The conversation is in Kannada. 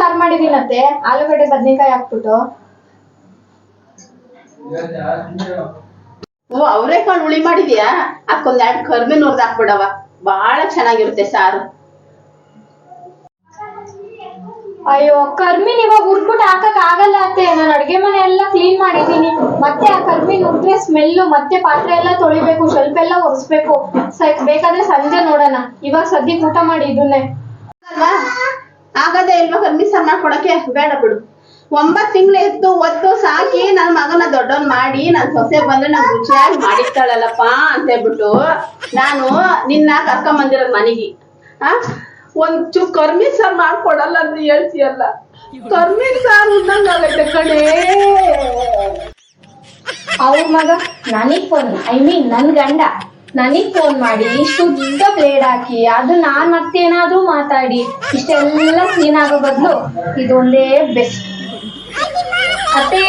ಸಾರು ಮಾಡಿದೀನಂತೆ. ಆಲೂಗಡ್ಡೆ ಬದ್ನೆಕಾಯಿ ಹಾಕ್ಬಿಟ್ಟು. ಓ ಅವರೇಕಾಳು ಹುಳಿ ಮಾಡಿದ್ಯಾ? ಅದಕ್ಕೊಂದ್ ಎರಡು ಕರ್ಬೇನ್ ಹುರ್ದ್ ಹಾಕ್ಬಿಡವ ಬಹಳ ಚೆನ್ನಾಗಿರುತ್ತೆ ಸಾರು. ಅಯ್ಯೋ ಕರ್ಮಿನ್ ಇವಾಗ ಹುರ್ಬಿಟ್ಟು ಹಾಕಕ್ ಆಗಲ್ಲ ಅತ್ತೆ ನಾನು ಅಡ್ಗೆ ಮನೆ ಎಲ್ಲ ಕ್ಲೀನ್ ಮಾಡಿದೀನಿ. ಮತ್ತೆ ಆ ಕರ್ಮಿನ್ ಹುರ್ದ್ರೆ ಸ್ಮೆಲ್ಲು ಮತ್ತೆ ಪಾತ್ರೆ ಎಲ್ಲ ತೊಳಿಬೇಕು ಸ್ವಲ್ಪ ಎಲ್ಲ ಒರೆಸ್ಬೇಕು. ಬೇಕಾದ್ರೆ ಸಂಜೆ ನೋಡೋಣ. ಇವಾಗ ಸದ್ಯಕ್ಕೆ ಊಟ ಮಾಡಿ ಇದನ್ನೇ. ಅಲ್ವಾ ಇಲ್ವಾ ಕರ್ಮಿ ಸಾರು ಮಾಡ್ಕೊಡಕ್ಕೆ ಬೇಡ ಬಿಡು. ಒಂಬತ್ ತಿಂಗಳು ಇತ್ತು, ಒತ್ತು ಸಾಕಿ ನನ್ ಮಗನ ದೊಡ್ಡವನ್ ಮಾಡಿ ನನ್ ಸೊಸೆ ಬಂದ್ರೆ ನನ್ ರುಚಿಯಾಗಿ ಮಾಡಿರ್ತಾಳಲ್ಲಪ್ಪ ಅಂತ ಹೇಳ್ಬಿಟ್ಟು ನಾನು ನಿನ್ನ ಕರ್ಕೊಂಬಂದಿರ ಮನೆಗೆ. ಆ? ಒಂಚೂರು ಕರ್ಮಿ ಸಾರ್ ಮಾಡ್ಕೊಡಲ್ಲ ಅಂತ ಹೇಳ್ತೀಯಲ್ಲ. ಕರ್ಮಿ ಸಾರ್ ಉಣ್ಣಂಗಾಗೈತೆ ಕಣೇ. ಅವ್ರ ಮಗ, ನನಗ್ ಫೋನ್ ಐ ಮೀನ್ ನನ್ ಗಂಡ. ನನಗ್ ಫೋನ್ ಮಾಡಿ ಶುದ್ಧ ಬ್ಲೇಡ್ ಹಾಕಿ, ಅದು ನಾನ್ ಮತ್ತೇನಾದ್ರೂ ಮಾತಾಡಿ, ಇಷ್ಟೆಲ್ಲ ಸೀನ್ ಆಗೋ ಬದಲು ಇದೊಂದೇ ಬೆಸ್ಟ್ ಅತ್ತೆ